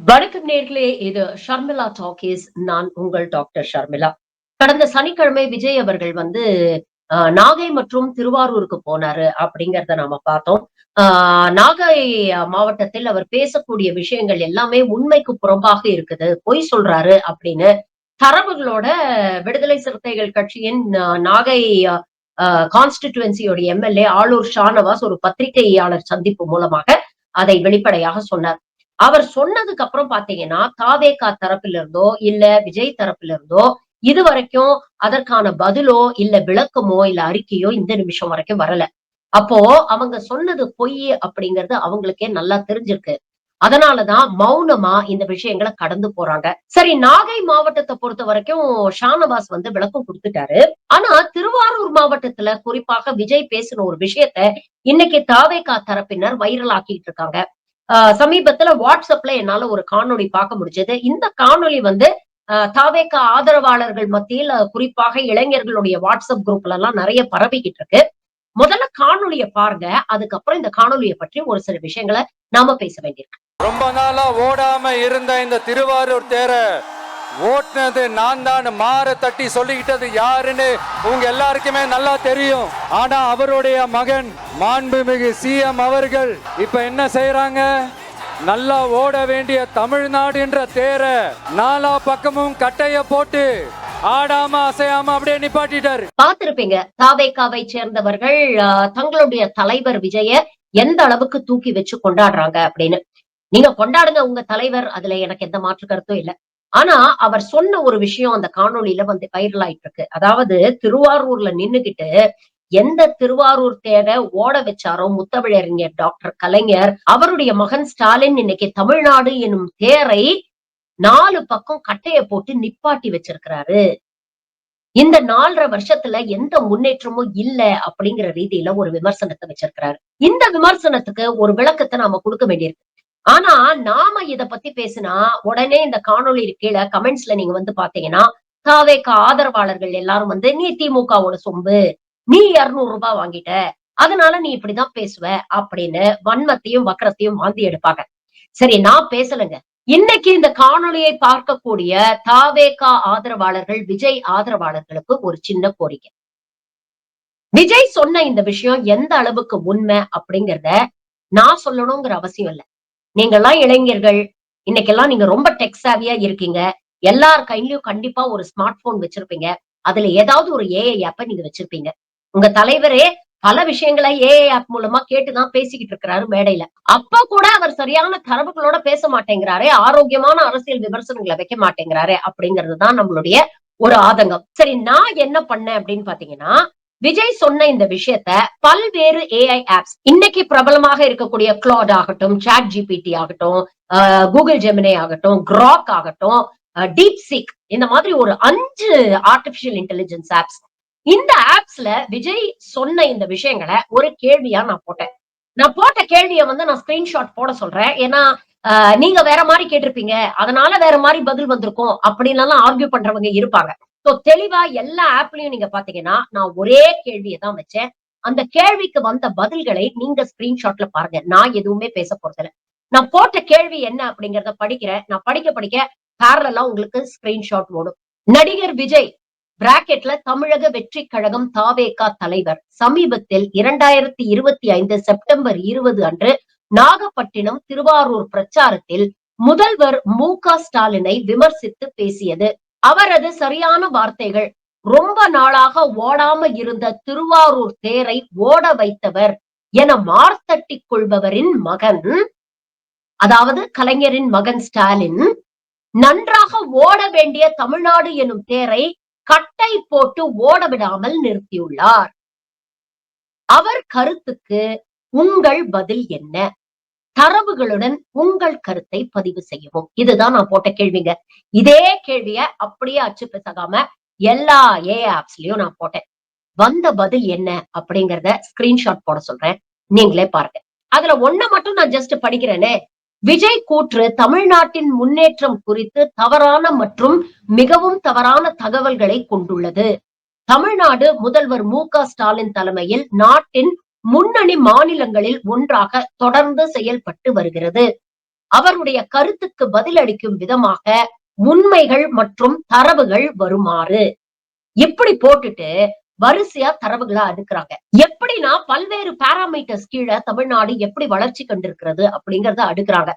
வணக்கம் நேர்களே இது ஷர்மிளா டாக்கீஸ். நான் உங்கள் டாக்டர் ஷர்மிளா. கடந்த சனிக்கிழமை விஜய் அவர்கள் வந்து ஆஹ், நாகை மற்றும் திருவாரூருக்கு போனாரு அப்படிங்கறத நாம பார்த்தோம். ஆஹ், நாகை மாவட்டத்தில் அவர் பேசக்கூடிய விஷயங்கள் எல்லாமே உண்மைக்கு புறம்பாக இருக்குது. பொய் சொல்றாரு அப்படின்னு தரவுகளோட விடுதலை சிறுத்தைகள் கட்சியின் ஆஹ், நாகை கான்ஸ்டிடுவன்சியோட எம்எல்ஏ ஆளூர் ஷானவாஸ் ஒரு பத்திரிகையாளர் சந்திப்பு மூலமாக அதை வெளிப்படையாக சொன்னார். அவர் சொன்னதுக்கு அப்புறம் பாத்தீங்கன்னா தாவேகா தரப்புல இருந்தோ இல்ல விஜய் தரப்புல இருந்தோ இது வரைக்கும் அதற்கான பதிலோ இல்ல விளக்கமோ இல்ல அறிக்கையோ இந்த நிமிஷம் வரைக்கும் வரல. அப்போ அவங்க சொன்னது பொய் அப்படிங்கறது அவங்களுக்கே நல்லா தெரிஞ்சிருக்கு. அதனாலதான் மௌனமா இந்த விஷயங்களை கடந்து போறாங்க. சரி நாகை மாவட்டத்தை பொறுத்த வரைக்கும் ஷானவாஸ் வந்து விளக்கம் கொடுத்துட்டாரு. ஆனா திருவாரூர் மாவட்டத்துல குறிப்பாக விஜய் பேசின ஒரு விஷயத்த இன்னைக்கு தாவேகா தரப்பினர் வைரல் ஆக்கிட்டு இருக்காங்க. சமீபத்துல வாட்ஸ்அப்ல என்னால ஒரு காணொளி பார்க்க முடிஞ்சது. இந்த காணொளி வந்து ஆஹ் ஆதரவாளர்கள் மத்தியில் குறிப்பாக இளைஞர்களுடைய வாட்ஸ்அப் குரூப்ல எல்லாம் நிறைய பரவிக்கிட்டு இருக்கு. முதல்ல காணொலிய பாருங்க. அதுக்கப்புறம் இந்த காணொலியை பற்றி ஒரு சில விஷயங்களை நாம பேச வேண்டியிருக்கு. ரொம்ப நாளா ஓடாம இருந்த இந்த திருவாரூர் தேரை ஓட்டுனது நான் தான் மாற தட்டி சொல்லிக்கிட்டது யாருன்னு உங்க எல்லாருக்குமே நல்லா தெரியும். ஆனா அவருடைய மகன் மாண்புமிகு சிஎம் அவர்கள் இப்ப என்ன செய்யறாங்க நல்லா ஓட வேண்டிய தமிழ்நாடுன்ற தேர நாலா பக்கமும் கட்டைய போட்டு ஆடாம அசையாம அப்படியே நிப்பாட்டிட்டாரு. பார்த்திருப்பீங்க. தாவேக்காவை சேர்ந்தவர்கள் தங்களுடைய தலைவர் விஜய எந்த அளவுக்கு தூக்கி வச்சு கொண்டாடுறாங்க அப்படின்னு. நீங்க கொண்டாடுங்க உங்க தலைவர் அதுல எனக்கு எந்த மாற்று கருத்தும் இல்ல. ஆனா அவர் சொன்ன ஒரு விஷயம் அந்த காணொளியில வந்து வைரல் ஆயிட்டு இருக்கு அதாவது திருவாரூர்ல நின்னுகிட்டு எந்த திருவாரூர் தேரை ஓட வச்சாரோ முத்தமிழறிஞர் டாக்டர் கலைஞர் அவருடைய மகன் ஸ்டாலின் இன்னைக்கு தமிழ்நாடு எனும் தேரை நாலு பக்கம் கட்டைய போட்டு நிப்பாட்டி வச்சிருக்கிறாரு. இந்த நாலரை வருஷத்துல எந்த முன்னேற்றமும் இல்ல அப்படிங்கிற ரீதியில ஒரு விமர்சனத்தை வச்சிருக்கிறாரு. இந்த விமர்சனத்துக்கு ஒரு விளக்கத்தை நாம கொடுக்க வேண்டியிருக்கு. ஆனா நாம இத பத்தி பேசினா உடனே இந்த காணொளி கீழே கமெண்ட்ஸ்ல நீங்க வந்து பாத்தீங்கன்னா தாவேக ஆதரவாளர்கள் எல்லாரும் வந்து நீ திமுகவோட சொம்பு. நீ இருநூறு ரூபாய் வாங்கிட்ட. அதனால நீ இப்படிதான் பேசுவ அப்படின்னு வன்மத்தையும் வக்கரத்தையும் வாந்தி எடுப்பாங்க. சரி நான் பேசலைங்க. இன்னைக்கு இந்த காணொளியை பார்க்கக்கூடிய தாவேகா ஆதரவாளர்கள் விஜய் ஆதரவாளர்களுக்கு ஒரு சின்ன கோரிக்கை. விஜய் சொன்ன இந்த விஷயம் எந்த அளவுக்கு உண்மை அப்படிங்கிறத நான் சொல்லணுங்கிற அவசியம் இல்ல. நீங்கெல்லாம் இளைஞர்கள் இன்னைக்கெல்லாம் நீங்க ரொம்ப டெக்ஸாவியா இருக்கீங்க. எல்லார் கையிலயும் கண்டிப்பா ஒரு ஸ்மார்ட் போன் வச்சிருப்பீங்க. அதுல ஏதாவது ஒரு ஏஐ ஆப்ப நீங்க வச்சிருப்பீங்க. உங்க தலைவரே பல விஷயங்களை ஏஐ ஆப் மூலமா கேட்டுதான் பேசிக்கிட்டு இருக்கிறாரு மேடையில. அப்ப கூட அவர் சரியான தரவுகளோட பேச மாட்டேங்கிறாரே ஆரோக்கியமான அரசியல் விமர்சனங்களை வைக்க மாட்டேங்கிறாரே அப்படிங்கிறது தான் நம்மளுடைய ஒரு ஆதங்கம். சரி நான் என்ன பண்ணேன் அப்படின்னு பாத்தீங்கன்னா விஜய் சொன்ன இந்த விஷயத்த பல்வேறு ஏஐ ஆப்ஸ் இன்னைக்கு பிரபலமாக இருக்கக்கூடிய கிளாட் ஆகட்டும் சாட் ஜிபிடி ஆகட்டும் கூகுள் ஜெமினே ஆகட்டும் கிராக் ஆகட்டும் டீப் சிக் இந்த மாதிரி ஒரு அஞ்சு ஆர்டிபிஷியல் இன்டெலிஜென்ஸ் ஆப்ஸ் இந்த ஆப்ஸ்ல விஜய் சொன்ன இந்த விஷயங்களை ஒரு கேள்வியா நான் போட்டேன். நான் போட்ட கேள்வியை வந்து நான் ஸ்கிரீன்ஷாட் போட சொல்றேன். ஏன்னா நீங்க வேற மாதிரி கேட்டிருப்பீங்க. அதனால வேற மாதிரி பதில் வந்திருக்கும். அப்படின்னு எல்லாம் ஆர்கியூ பண்றவங்க இருப்பாங்க. சோ தெளிவா எல்லா ஆப்லயும் நீங்க பாத்தீங்கன்னா நான் ஒரே கேள்வியை தான் வச்சேன். அந்த கேள்விக்கு வந்த பதில்களை நீங்க ஸ்கிரீன்ஷாட்ல பாருங்க. நான் எதுவுமே பேச போறதில்ல. நான் போட்ட கேள்வி என்ன அப்படிங்கறத படிக்கிறேன் நான் படிக்க படிக்க பேரலாம் உங்களுக்கு ஸ்கிரீன்ஷாட் ஓடும். நடிகர் விஜய் பிராக்கெட்ல தமிழக வெற்றி கழகம் தாவேகா தலைவர். சமீபத்தில் இரண்டாயிரத்தி இருபத்தி ஐந்து செப்டம்பர் இருபது அன்று நாகப்பட்டினம் திருவாரூர் பிரச்சாரத்தில் முதல்வர் மு க ஸ்டாலினை விமர்சித்து பேசியது. அவரது சரியான வார்த்தைகள் ரொம்ப நாளாக ஓடாம இருந்த திருவாரூர் தேரை ஓட வைத்தவர் என மார்த்தட்டிக் கொள்பவரின் மகன் அதாவது கலைஞரின் மகன் ஸ்டாலின் நன்றாக ஓட வேண்டிய தமிழ்நாடு எனும் தேரை கட்டை போட்டு ஓட விடாமல் நிறுத்தியுள்ளார். அவர் கருத்துக்கு உங்கள் பதில் என்ன? தரவுகளுடன் உங்கள் கருத்தை பதிவு செய்யவும். இதுதான் நான் போட்ட கேள்விங்க. இதே கேள்விய அப்படியே அச்சு பிசகாம எல்லா ஏ ஆப்ஸ்லயும் நான் போட்டேன். வந்த பதில் என்ன அப்படிங்கறத ஸ்கிரீன்ஷாட் போட சொல்றேன். நீங்களே பாருங்க. அதுல ஒன்ன மட்டும் நான் ஜஸ்ட் படிக்கிறேனே. விஜய் கூற்று தமிழ்நாட்டின் முன்னேற்றம் குறித்து தவறான மற்றும் மிகவும் தவறான தகவல்களை கொண்டுள்ளது. தமிழ்நாடு முதல்வர் மு க ஸ்டாலின் தலைமையில் நாட்டின் முன்னணி மாநிலங்களில் ஒன்றாக தொடர்ந்து செயல்பட்டு வருகிறது. அவருடைய கருத்துக்கு பதிலளிக்கும் விதமாக உண்மைகள் மற்றும் தரவுகள் வருமாறு. இப்படி போட்டுட்டு வரிசையா தரவுகளா அடுக்குறாங்க எப்படின்னா பல்வேறு பாராமீட்டர்ஸ் கீழே தமிழ்நாடு எப்படி வளர்ச்சி கண்டிருக்கிறது அப்படிங்கறத அடுக்குறாங்க.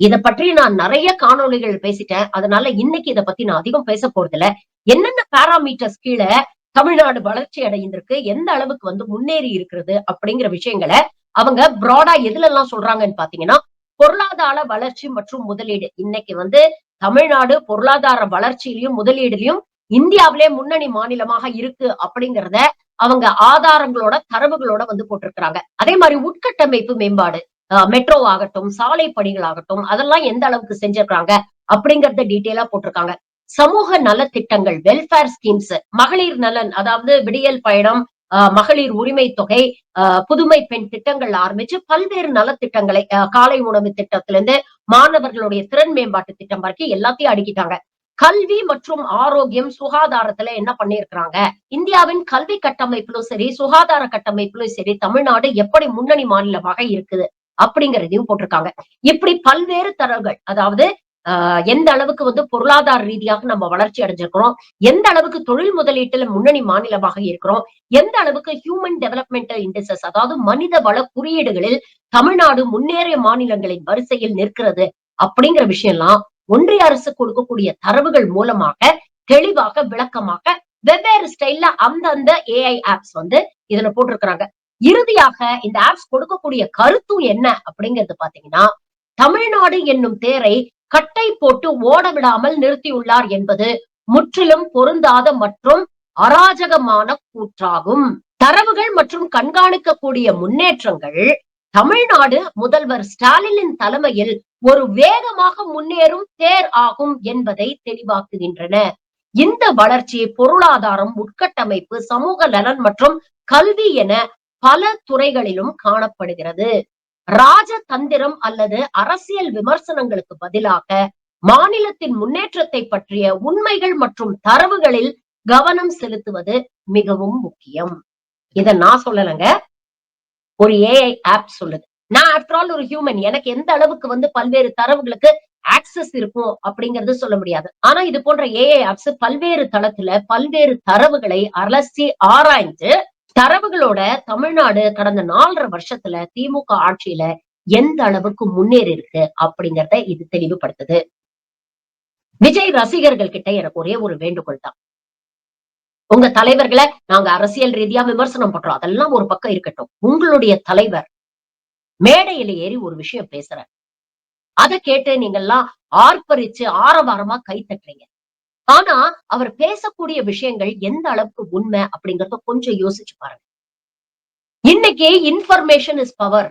இத பற்றி நான் நிறைய காணொளிகள் பேசிட்டேன். அதனால இன்னைக்கு இதை பத்தி நான் அதிகம் பேச போறது இல்ல என்னென்ன பாராமீட்டர்ஸ் கீழே தமிழ்நாடு வளர்ச்சி அடைந்திருக்கு எந்த அளவுக்கு வந்து முன்னேறி இருக்கிறது அப்படிங்கிற விஷயங்களை அவங்க பிராடா எதுல எல்லாம் சொல்றாங்கன்னு பாத்தீங்கன்னா பொருளாதார வளர்ச்சி மற்றும் முதலீடு. இன்னைக்கு வந்து தமிழ்நாடு பொருளாதார வளர்ச்சியிலையும் முதலீடுலயும் இந்தியாவிலே முன்னணி மாநிலமாக இருக்கு அப்படிங்கிறத அவங்க ஆதாரங்களோட தரவுகளோட வந்து போட்டிருக்கிறாங்க. அதே மாதிரி உட்கட்டமைப்பு மேம்பாடு மெட்ரோ ஆகட்டும் சாலை பணிகள் ஆகட்டும் அதெல்லாம் எந்த அளவுக்கு செஞ்சிருக்காங்க அப்படிங்கறத டீட்டெயிலா போட்டிருக்காங்க. சமூக நலத்திட்டங்கள் வெல்ஃபேர் ஸ்கீம்ஸ் மகளிர் நலன் அதாவது விடியல் பயணம் மகளிர் உரிமை தொகை புதுமை பெண் திட்டங்கள் ஆரம்பிச்சு பல்வேறு நலத்திட்டங்களை காலை உணவு திட்டத்திலிருந்து மாணவர்களுடைய திறன் மேம்பாட்டு திட்டம் வரைக்கும் எல்லாத்தையும் அடுக்கிட்டாங்க. கல்வி மற்றும் ஆரோக்கியம் சுகாதாரத்துல என்ன பண்ணிருக்கிறாங்க இந்தியாவின் கல்வி கட்டமைப்பிலும் சரி சுகாதார கட்டமைப்பிலும் சரி தமிழ்நாடு எப்படி முன்னணி மாநிலமாக இருக்குது அப்படிங்கறதையும் போட்டிருக்காங்க. இப்படி பல்வேறு தரவுகள் அதாவது எந்த அளவுக்கு வந்து பொருளாதார ரீதியாக நம்ம வளர்ச்சி அடைஞ்சிருக்கிறோம்? எந்த அளவுக்கு தொழில் முதலீட்டுல முன்னணி மாநிலமாக இருக்கிறோம்? எந்த அளவுக்கு ஹியூமன் டெவலப்மெண்டல் இண்டெக்சஸ் அதாவது மனித வள குறியீடுகளில் தமிழ்நாடு முன்னேறிய மாநிலங்களின் வரிசையில் நிற்கிறது அப்படிங்கிற விஷயம்லாம் ஒன்றிய அரசு கொடுக்கக்கூடிய தரவுகள் மூலமாக தெளிவாக விளக்கமாக வெவ்வேறு ஸ்டைல்ல அந்தந்த ஏஐ ஆப்ஸ் வந்து இதுல போட்டிருக்கிறாங்க. இறுதியாக இந்த ஆப்ஸ் கொடுக்கக்கூடிய கருத்தும் என்ன அப்படிங்கிறது பாத்தீங்கன்னா தமிழ்நாடு என்னும் தேரை கட்டை போட்டு ஓட விடாமல் நிறுத்தியுள்ளார் என்பது முற்றிலும் பொருந்தாத மற்றும் அராஜகமான கூற்றாகும். தரவுகள் மற்றும் கண்காணிக்கக்கூடிய முன்னேற்றங்கள் தமிழ்நாடு முதல்வர் ஸ்டாலினின் தலைமையில் ஒரு வேகமாக முன்னேறும் தேர் ஆகும் என்பதை தெளிவாக்குகின்றன. இந்த வளர்ச்சி பொருளாதாரம் உட்கட்டமைப்பு சமூக நலன் மற்றும் கல்வி என பல துறைகளிலும் காணப்படுகிறது. ராஜதந்திரம் அல்லது அரசியல் விமர்சனங்களுக்கு பதிலாக மாநிலத்தின் முன்னேற்றத்தை பற்றிய உண்மைகள் மற்றும் தரவுகளில் கவனம் செலுத்துவது மிகவும் முக்கியம். இத நான் சொல்லலைங்க. ஒரு ஏஐ ஆப் சொல்லுது. நான் ஆஃப்டர் ஆல் ஒரு ஹியூமன் எனக்கு எந்த அளவுக்கு வந்து பல்வேறு தரவுகளுக்கு ஆக்சஸ் இருக்கும் அப்படிங்கறது சொல்ல முடியாது. ஆனா இது போன்ற ஏஐ ஆப்ஸ் பல்வேறு தளத்துல பல்வேறு தரவுகளை அலசி ஆராய்ந்து தரவுகளோட தமிழ்நாடு கடந்த நாலரை வருஷத்துல திமுக ஆட்சியில எந்த அளவுக்கு முன்னேறி இருக்கு அப்படிங்கறத இது தெளிவுபடுத்துது. விஜய் ரசிகர்கள் கிட்ட எனக்கு ஒரே ஒரு வேண்டுகோள் தான். உங்க தலைவர்களை நாங்க அரசியல் ரீதியா விமர்சனம் பண்றோம். அதெல்லாம் ஒரு பக்கம் இருக்கட்டும். உங்களுடைய தலைவர் மேடையில ஏறி ஒரு விஷயம் பேசுற அதை கேட்டு நீங்க எல்லாம் ஆர்ப்பரிச்சு ஆரவாரமா கை தட்டுறீங்க. ஆனா அவர் பேசக்கூடிய விஷயங்கள் எந்த அளவுக்கு உண்மை அப்படிங்கறத கொஞ்சம் யோசிச்சு பாருங்க. இன்னைக்கு இன்ஃபர்மேஷன் இஸ் பவர்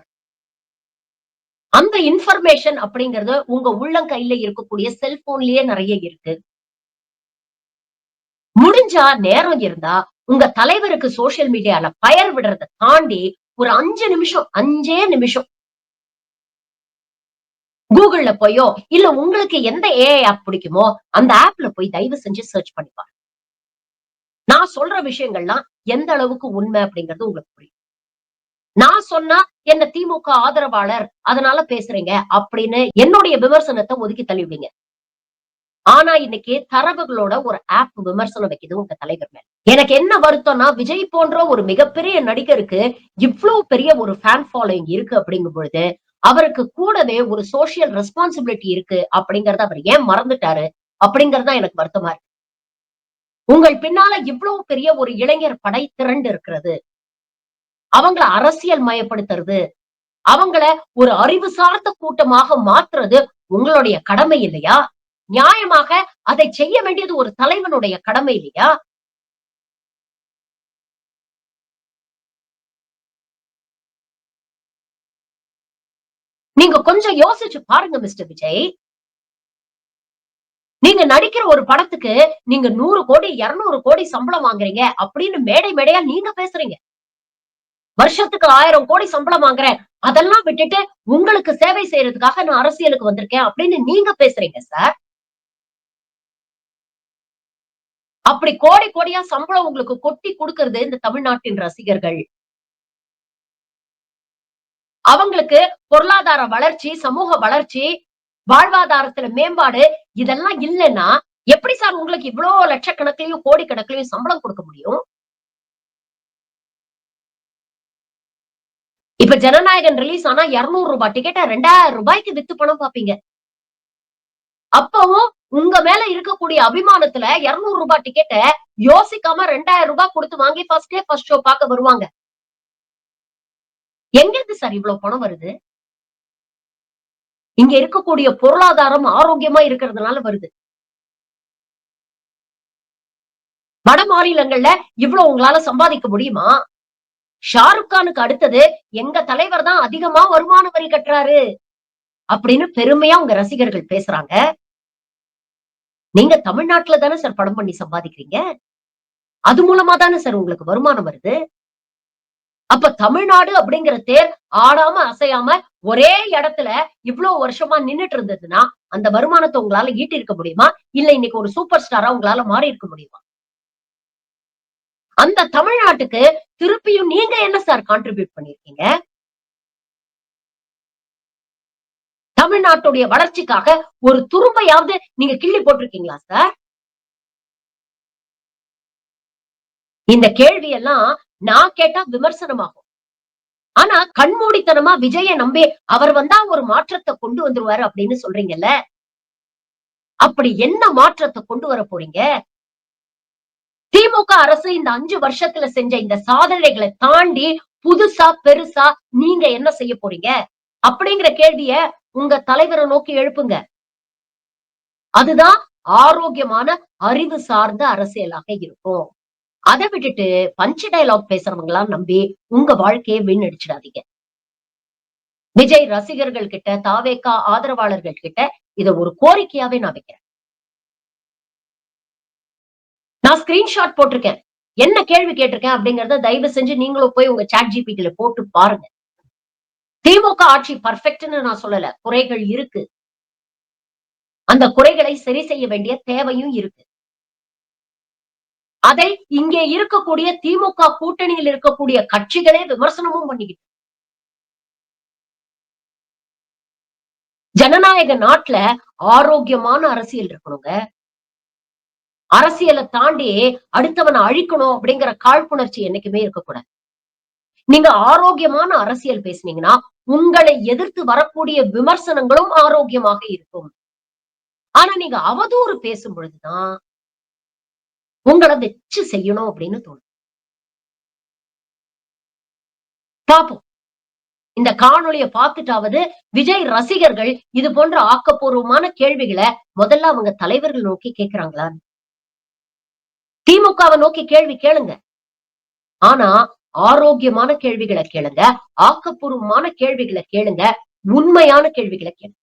அந்த இன்ஃபர்மேஷன் அப்படிங்கறது உங்க உள்ளங்கையில இருக்கக்கூடிய செல்போன்லயே நிறைய இருக்கு. முடிஞ்சா நேரம் இருந்தா உங்க தலைவருக்கு சோசியல் மீடியால பயர் விடுறதை தாண்டி ஒரு அஞ்சு நிமிஷம் அஞ்சே நிமிஷம் கூகுள்ல போயோ இல்ல உங்களுக்கு எந்த ஏஐ ஆப் பிடிக்குமோ அந்த ஆப்ல போய் தயவு செஞ்சு சர்ச் பண்ணி பாருங்க. நான் சொல்ற விஷயங்கள்லாம் எந்த அளவுக்கு உண்மை அப்படிங்கிறது உங்களுக்கு புரியும். நான் சொன்னா என்ன திமுக ஆதரவாளர் அதனால பேசுறீங்க அப்படின்னு என்னுடைய விமர்சனத்தை ஒதுக்கி தள்ளிவிடுங்க. ஆனா இன்னைக்கு தரவுகளோட ஒரு ஆப் விமர்சனம் வைக்குது உங்க தலைவர் மேல. எனக்கு என்ன வருத்தம்னா விஜய் போன்ற ஒரு மிகப்பெரிய நடிகருக்கு இவ்வளவு பெரிய ஒரு ஃபேன் ஃபாலோயிங் இருக்கு அப்படிங்கும் பொழுது அவருக்கு கூடவே ஒரு சோசியல் ரெஸ்பான்சிபிலிட்டி இருக்கு அப்படிங்கறத அவர் ஏன் மறந்துட்டாரு அப்படிங்கறதுதான் எனக்கு வருத்தமா இருக்கு. உங்கள் பின்னால இவ்வளவு பெரிய ஒரு இளைஞர் படை திரண்டு இருக்கிறது. அவங்கள அரசியல் மயப்படுத்துறது. அவங்கள ஒரு அறிவு சார்ந்த கூட்டமாக மாற்றுறது உங்களுடைய கடமை இல்லையா? நியாயமாக அதை செய்ய வேண்டியது ஒரு தலைவனுடைய கடமை இல்லையா? நீங்க கொஞ்சம் யோசிச்சு பாருங்க மிஸ்டர் விஜய். நீங்க நடிக்கிற ஒரு படத்துக்கு நீங்க நூறு கோடி இருநூறு கோடி சம்பளம் வாங்குறீங்க அப்படின்னு மேடை மேடையா நீங்க பேசுறீங்க. வருஷத்துக்கு ஆயிரம் கோடி சம்பளம் வாங்குறேன். அதெல்லாம் விட்டுட்டு உங்களுக்கு சேவை செய்யறதுக்காக நான் அரசியலுக்கு வந்திருக்கேன் அப்படின்னு நீங்க பேசுறீங்க சார். அப்படி கோடி கோடியா சம்பளம் உங்களுக்கு கொட்டி கொடுக்கறது இந்த தமிழ்நாட்டின் ரசிகர்கள். அவங்களுக்கு பொருளாதார வளர்ச்சி சமூக வளர்ச்சி வாழ்வாதாரத்துல மேம்பாடு இதெல்லாம் இல்லைன்னா எப்படி சார் உங்களுக்கு இவ்வளவு லட்சக்கணக்கிலையும் கோடிக்கணக்கிலையும் சம்பளம் கொடுக்க முடியும்? இப்ப ஜனநாயகன் ரிலீஸ் ஆனா இருநூறு ரூபாய் டிக்கெட்டை ரெண்டாயிரம் ரூபாய்க்கு வித்து பணம் பாப்பீங்க. அப்பவும் உங்க மேல இருக்கக்கூடிய அபிமானத்துல இருநூறு ரூபாய் டிக்கெட்டை யோசிக்காம ரெண்டாயிரம் ரூபாய் கொடுத்து வாங்கி ஃபர்ஸ்ட் டே ஃபர்ஸ்ட் ஷோ பார்க்க வருவாங்க. எங்க இருந்து சார் இவ்வளவு பணம் வருது? இங்க இருக்கக்கூடிய பொருளாதாரம் ஆரோக்கியமா இருக்கிறதுனால வருது. வட மாநிலங்கள்ல இவ்வளவு உங்களால சம்பாதிக்க முடியுமா? ஷாருக் கானுக்கு அடுத்தது எங்க தலைவர் தான் அதிகமா வருமான வரி கட்டுறாரு அப்படின்னு பெருமையா உங்க ரசிகர்கள் பேசுறாங்க. நீங்க தமிழ்நாட்டுல தானே சார் படம் பண்ணி சம்பாதிக்கிறீங்க? அது மூலமா தானே சார் உங்களுக்கு வருமானம் வருது? அப்ப தமிழ்நாடு அப்படிங்கிற தேர் ஆடாம அசையாம ஒரே இடத்துல இவ்வளவு வருஷமா நின்னுட்டு இருந்ததுன்னா அந்த வருமானத்தை உங்களால ஈட்டி இருக்க முடியுமா? இல்ல இன்னைக்கு ஒரு சூப்பர் ஸ்டாரா உங்களால மாறி இருக்க முடியுமா? அந்த தமிழ்நாட்டுக்கு திருப்பியும் நீங்க என்ன சார் கான்ட்ரிபியூட் பண்ணிருக்கீங்க? தமிழ்நாட்டுடைய வளர்ச்சிக்காக ஒரு துரும்பையாவது நீங்க கிள்ளி போட்டிருக்கீங்களா சார்? இந்த கேள்வி எல்லாம் நான் கேட்டா விமர்சனமாகும். ஆனா கண்மூடித்தனமா விஜய நம்பி அவர் வந்தா ஒரு மாற்றத்தை கொண்டு வந்துருவாரு அப்படின்னு சொல்றீங்கல்ல? அப்படி என்ன மாற்றத்தை கொண்டு வர போறீங்க? திமுக அரசு இந்த அஞ்சு வருஷத்துல செஞ்ச இந்த சாதனைகளை தாண்டி புதுசா பெருசா நீங்க என்ன செய்ய போறீங்க? அப்படிங்கிற கேள்விய உங்க தலைவரை நோக்கி எழுப்புங்க. அதுதான் ஆரோக்கியமான அறிவு சார்ந்த அரசியலாக இருக்கும். அதை விட்டுட்டு பஞ்ச டைலாக் பேசுறவங்களாம் நம்பி உங்க வாழ்க்கையை வீணடிச்சிடாதீங்க. விஜய் ரசிகர்கள் கிட்ட தாவேக்கா ஆதரவாளர்கள் கிட்ட இத ஒரு கோரிக்கையாவே நான் வைக்கிறேன். நான் ஸ்கிரீன்ஷாட் போட்டிருக்கேன். என்ன கேள்வி கேட்டிருக்கேன் அப்படிங்கறத தயவு செஞ்சு நீங்களும் போய் உங்க சாட் ஜிபிடியில போட்டு பாருங்க. திமுக ஆட்சி பர்ஃபெக்ட்னு நான் சொல்லல. குறைகள் இருக்கு. அந்த குறைகளை சரி செய்ய வேண்டிய தேவையும் இருக்கு. அதை இங்கே இருக்கக்கூடிய திமுக கூட்டணியில் இருக்கக்கூடிய கட்சிகளே விமர்சனமும் பண்ணிக்கிட்டு ஜனநாயக நாட்டுல ஆரோக்கியமான அரசியல் இருக்கணுங்க. அரசியலை தாண்டி அடுத்தவனை அழிக்கணும் அப்படிங்கிற காழ்ப்புணர்ச்சி என்னைக்குமே இருக்கக்கூடாது. நீங்க ஆரோக்கியமான அரசியல் பேசுனீங்கன்னா உங்களை எதிர்த்து வரக்கூடிய விமர்சனங்களும் ஆரோக்கியமாக இருக்கும். ஆனா நீங்க அவதூறு பேசும் பொழுதுதான் உங்களை வச்சு செய்யணும் அப்படின்னு தோணும். பாப்போம் இந்த காணொளிய பார்த்துட்டாவது விஜய் ரசிகர்கள் இது போன்ற ஆக்கப்பூர்வமான கேள்விகளை முதல்ல அவங்க தலைவர்கள் நோக்கி கேட்கிறாங்களா? திமுகவை நோக்கி கேள்வி கேளுங்க. ஆனா ஆரோக்கியமான கேள்விகளை கேளுங்க ஆக்கப்பூர்வமான கேள்விகளை கேளுங்க உண்மையான கேள்விகளை கேளுங்க.